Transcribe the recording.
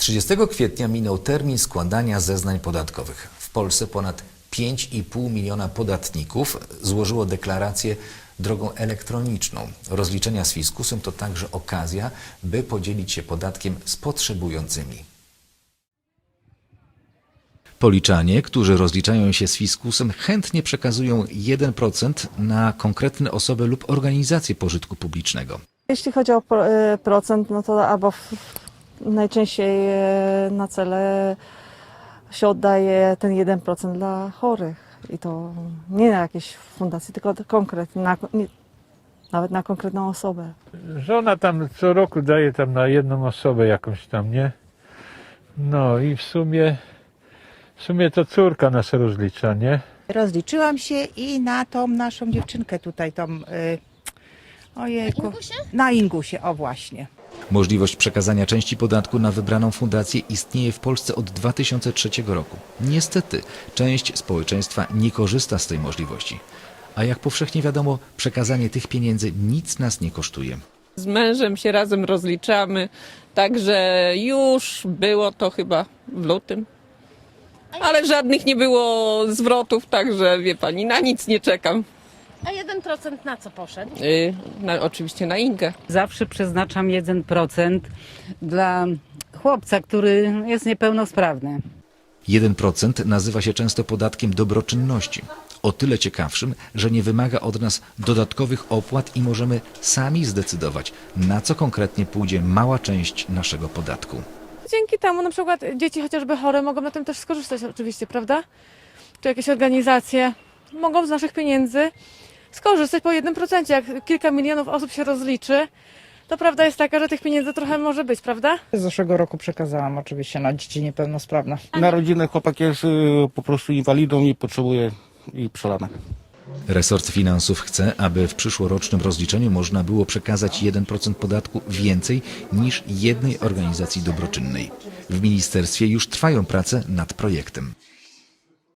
30 kwietnia minął termin składania zeznań podatkowych. W Polsce ponad 5,5 miliona podatników złożyło deklarację drogą elektroniczną. Rozliczenia z fiskusem to także okazja, by podzielić się podatkiem z potrzebującymi. Policzanie, którzy rozliczają się z fiskusem, chętnie przekazują 1% na konkretne osoby lub organizacje pożytku publicznego. Jeśli chodzi o e, procent, no to albo najczęściej e, na cele się oddaje ten 1% dla chorych. I to nie na jakieś fundacje, tylko konkretnie, na, nie, nawet na konkretną osobę. Żona tam co roku daje tam na jedną osobę jakąś tam, nie? No i w sumie, w sumie to córka nas rozlicza, nie? Rozliczyłam się i na tą naszą dziewczynkę tutaj, tą. Y, ojejku. Ingusie? Na Ingusie, o właśnie. Możliwość przekazania części podatku na wybraną fundację istnieje w Polsce od 2003 roku. Niestety, część społeczeństwa nie korzysta z tej możliwości. A jak powszechnie wiadomo, przekazanie tych pieniędzy nic nas nie kosztuje. Z mężem się razem rozliczamy, także już było to chyba w lutym. Ale żadnych nie było zwrotów, także wie pani, na nic nie czekam. A 1% na co poszedł? Yy, na, oczywiście na Ingę. Zawsze przeznaczam 1% dla chłopca, który jest niepełnosprawny. 1% nazywa się często podatkiem dobroczynności. O tyle ciekawszym, że nie wymaga od nas dodatkowych opłat i możemy sami zdecydować, na co konkretnie pójdzie mała część naszego podatku. Dzięki temu na przykład dzieci chociażby chore mogą na tym też skorzystać oczywiście, prawda? Czy jakieś organizacje mogą z naszych pieniędzy skorzystać po 1%. Jak kilka milionów osób się rozliczy, to prawda jest taka, że tych pieniędzy trochę może być, prawda? Z zeszłego roku przekazałam oczywiście na dzieci niepełnosprawne. Na rodzinę chłopak jest y, po prostu inwalidą i potrzebuje i przelane. Resort Finansów chce, aby w przyszłorocznym rozliczeniu można było przekazać 1% podatku więcej niż jednej organizacji dobroczynnej. W ministerstwie już trwają prace nad projektem.